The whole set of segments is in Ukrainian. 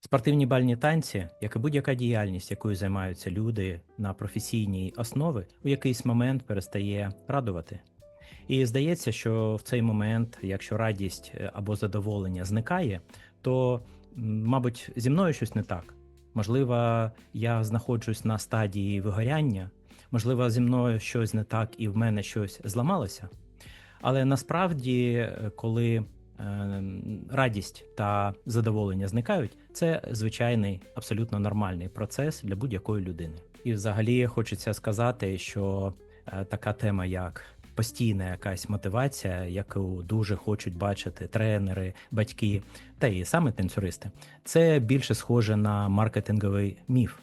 Спортивні бальні танці, як і будь-яка діяльність, якою займаються люди на професійній основі, у якийсь момент перестає радувати. І здається, що в цей момент, якщо радість е, або задоволення зникає, то, мабуть, зі мною щось не так. Можливо, я знаходжусь на стадії вигоряння, можливо, зі мною щось не так і в мене щось зламалося. Але насправді, е, коли е, радість та задоволення зникають, це звичайний, абсолютно нормальний процес для будь-якої людини. І взагалі хочеться сказати, що е, така тема, як постійна якась мотивація, яку дуже хочуть бачити тренери, батьки та і саме танцюристи, це більше схоже на маркетинговий міф,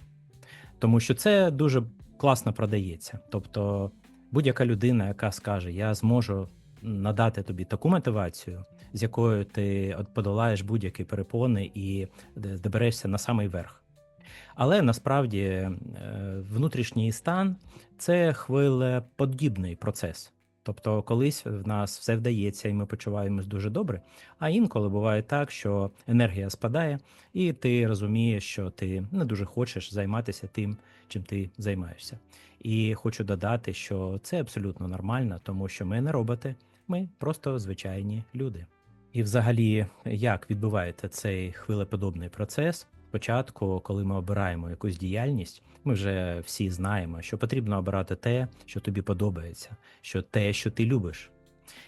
тому що це дуже класно продається. Тобто, будь-яка людина, яка скаже, я зможу надати тобі таку мотивацію, з якою ти подолаєш будь-які перепони і доберешся на самий верх. Але насправді е, внутрішній стан це хвилеподібний процес. Тобто, колись в нас все вдається, і ми почуваємось дуже добре. А інколи буває так, що енергія спадає, і ти розумієш, що ти не дуже хочеш займатися тим, чим ти займаєшся. І хочу додати, що це абсолютно нормально, тому що ми не роботи, ми просто звичайні люди. І, взагалі, як відбувається цей хвилеподобний процес? Спочатку, коли ми обираємо якусь діяльність, ми вже всі знаємо, що потрібно обирати те, що тобі подобається, що те, що ти любиш.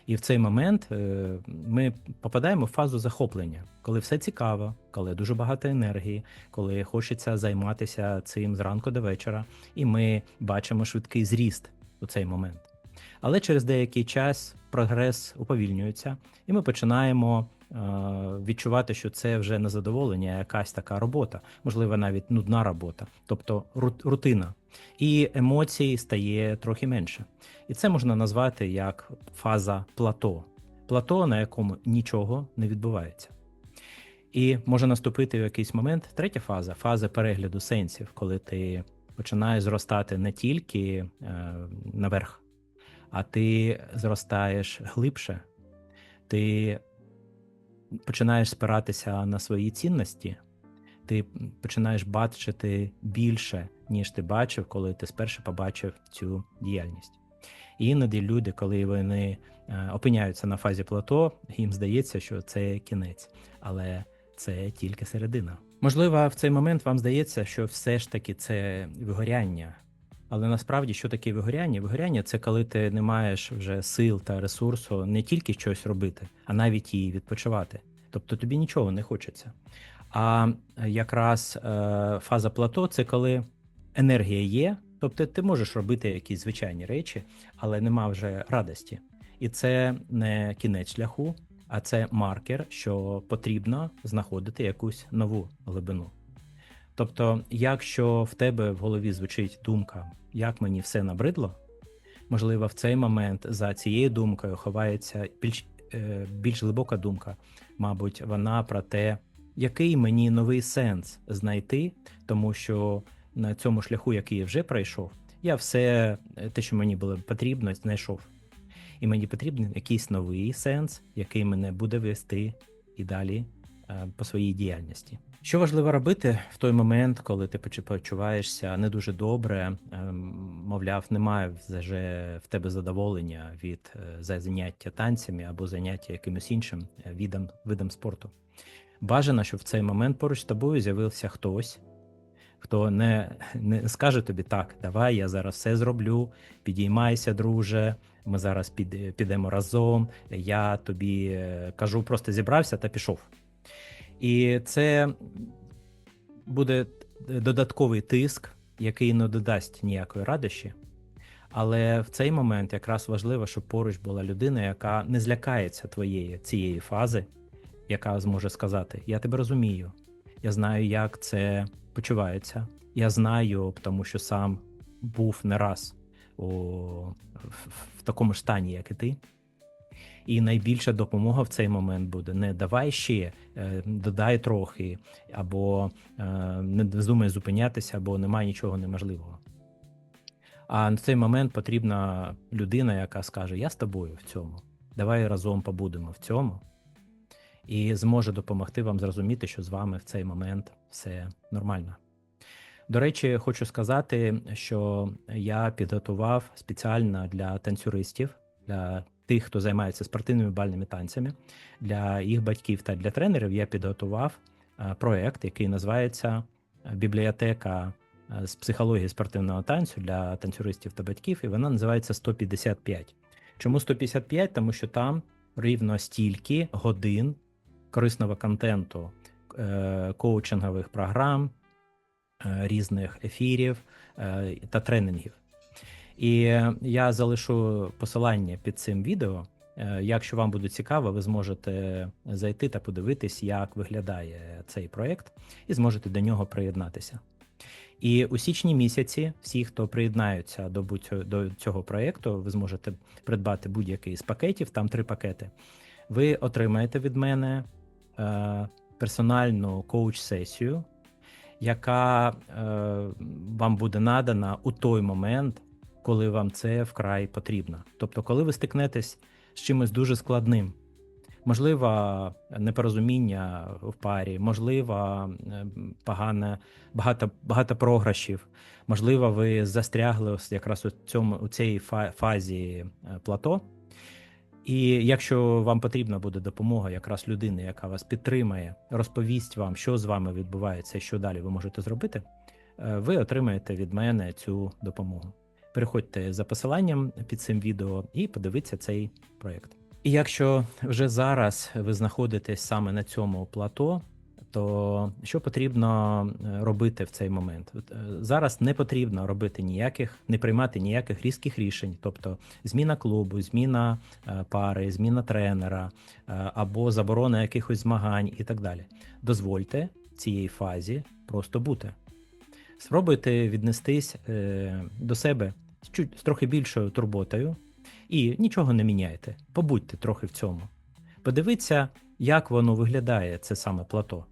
І в цей момент е, ми попадаємо в фазу захоплення, коли все цікаво, коли дуже багато енергії, коли хочеться займатися цим зранку до вечора, і ми бачимо швидкий зріст у цей момент. Але через деякий час прогрес уповільнюється, і ми починаємо е, відчувати, що це вже не задоволення, а якась така робота, можливо, навіть нудна робота, тобто рут- рутина. І емоцій стає трохи менше. І це можна назвати як фаза плато. Плато, на якому нічого не відбувається. І може наступити в якийсь момент третя фаза фаза перегляду сенсів, коли ти починаєш зростати не тільки е, наверх, а ти зростаєш глибше, ти починаєш спиратися на свої цінності, ти починаєш бачити більше, ніж ти бачив, коли ти спершу побачив цю діяльність. І іноді люди, коли вони е, опиняються на фазі плато, їм здається, що це кінець, але це тільки середина. Можливо, в цей момент вам здається, що все ж таки це вигоряння. Але насправді, що таке вигоряння? Вигоряння це коли ти не маєш вже сил та ресурсу не тільки щось робити, а навіть і відпочивати. Тобто тобі нічого не хочеться. А якраз е, фаза плато це коли енергія є, тобто ти можеш робити якісь звичайні речі, але нема вже радості. І це не кінець шляху, а це маркер, що потрібно знаходити якусь нову глибину. Тобто, якщо в тебе в голові звучить думка, як мені все набридло, можливо, в цей момент за цією думкою ховається більш, е, більш глибока думка. Мабуть, вона про те, який мені новий сенс знайти, тому що на цьому шляху, який я вже пройшов, я все е, те, що мені було потрібно, знайшов. І мені потрібен якийсь новий сенс, який мене буде вести і далі е, по своїй діяльності. Що важливо робити в той момент, коли ти почуваєшся не дуже добре, ем, мовляв, немає вже в тебе задоволення від е, за заняття танцями або заняття якимось іншим е, видом, видом спорту. Бажано, щоб в цей момент поруч з тобою з'явився хтось, хто не, не скаже тобі так, давай, я зараз все зроблю, підіймайся, друже. Ми зараз під, підемо разом. Я тобі е, кажу, просто зібрався та пішов. І це буде додатковий тиск, який не додасть ніякої радощі. Але в цей момент якраз важливо, щоб поруч була людина, яка не злякається твоєї цієї фази, яка зможе сказати: Я тебе розумію, я знаю, як це почувається. Я знаю, тому що сам був не раз у, в, в такому ж стані, як і ти. І найбільша допомога в цей момент буде не давай ще, е, додай трохи, або е, не здумай зупинятися, або немає нічого неможливого. А на цей момент потрібна людина, яка скаже: Я з тобою в цьому. Давай разом побудемо в цьому. і зможе допомогти вам зрозуміти, що з вами в цей момент все нормально. До речі, хочу сказати, що я підготував спеціально для танцюристів, для тих, хто займається спортивними бальними танцями, для їх батьків та для тренерів. Я підготував е, проект, який називається е, Бібліотека е, з психології спортивного танцю для танцюристів та батьків, і вона називається 155. Чому 155? Тому що там рівно стільки годин корисного контенту, коучингових програм, різних ефірів та тренінгів. І я залишу посилання під цим відео. Е, Якщо вам буде цікаво, ви зможете зайти та подивитись, як виглядає цей проєкт, і зможете до нього приєднатися. І у січні місяці всі, хто приєднаються до до цього проєкту, ви зможете придбати будь-який з пакетів, там три пакети. Ви отримаєте від мене е, персональну коуч-сесію, яка е, вам буде надана у той момент, коли вам це вкрай потрібно. Тобто, коли ви стикнетесь з чимось дуже складним, можливо, непорозуміння в парі, можливо, погане, багато, багато програшів, можливо, ви застрягли якраз у цьому у цій фазі е, плато. І якщо вам потрібна буде допомога якраз людини, яка вас підтримає, розповість вам, що з вами відбувається що далі ви можете зробити, е, ви отримаєте від мене цю допомогу. Переходьте за посиланням під цим відео і подивіться цей проєкт. І якщо вже зараз ви знаходитесь саме на цьому плато, то що потрібно е, робити в цей момент? Е, Зараз не потрібно робити ніяких, не приймати ніяких різких рішень, тобто зміна клубу, зміна е, пари, зміна тренера або заборона якихось змагань і так далі. Дозвольте цій фазі просто бути. Спробуйте віднестись до себе чуть з трохи більшою турботою і нічого не міняйте. Побудьте трохи в цьому. Подивіться, як воно виглядає, це саме плато.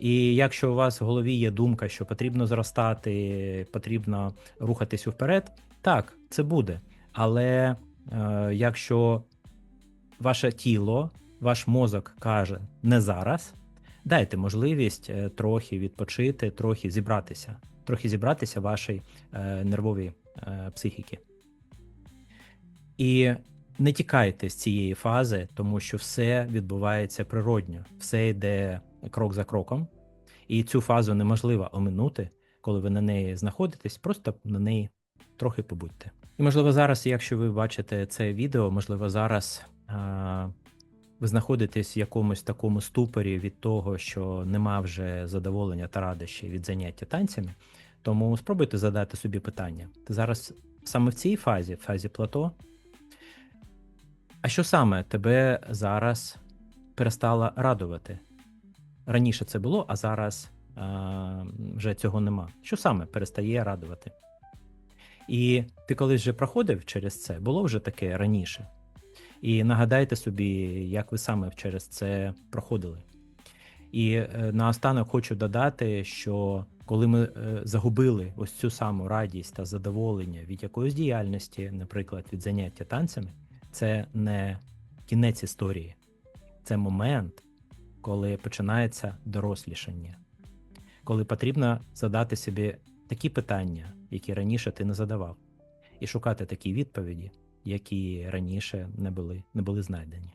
І якщо у вас в голові є думка, що потрібно зростати, потрібно рухатись вперед, так, це буде. Але е, якщо ваше тіло, ваш мозок каже не зараз, дайте можливість е, трохи відпочити, трохи зібратися, трохи зібратися вашій е, нервовій психіки. І не тікайте з цієї фази, тому що все відбувається природньо, все йде крок за кроком, і цю фазу неможливо оминути, коли ви на неї знаходитесь, просто на неї трохи побудьте. І можливо, зараз, якщо ви бачите це відео, можливо, зараз а, ви знаходитесь в якомусь такому ступорі від того, що нема вже задоволення та радощі від заняття танцями. Тому спробуйте задати собі питання. Ти зараз саме в цій фазі, в фазі плато. А що саме тебе зараз перестало радувати? Раніше це було, а зараз а, вже цього нема. Що саме перестає радувати? І ти колись вже проходив через це, було вже таке раніше. І нагадайте собі, як ви саме через це проходили. І е, наостанок хочу додати, що коли ми е, загубили ось цю саму радість та задоволення від якоїсь діяльності, наприклад, від заняття танцями, це не кінець історії, це момент, коли починається дорослішання, коли потрібно задати собі такі питання, які раніше ти не задавав, і шукати такі відповіді, які раніше не були, не були знайдені.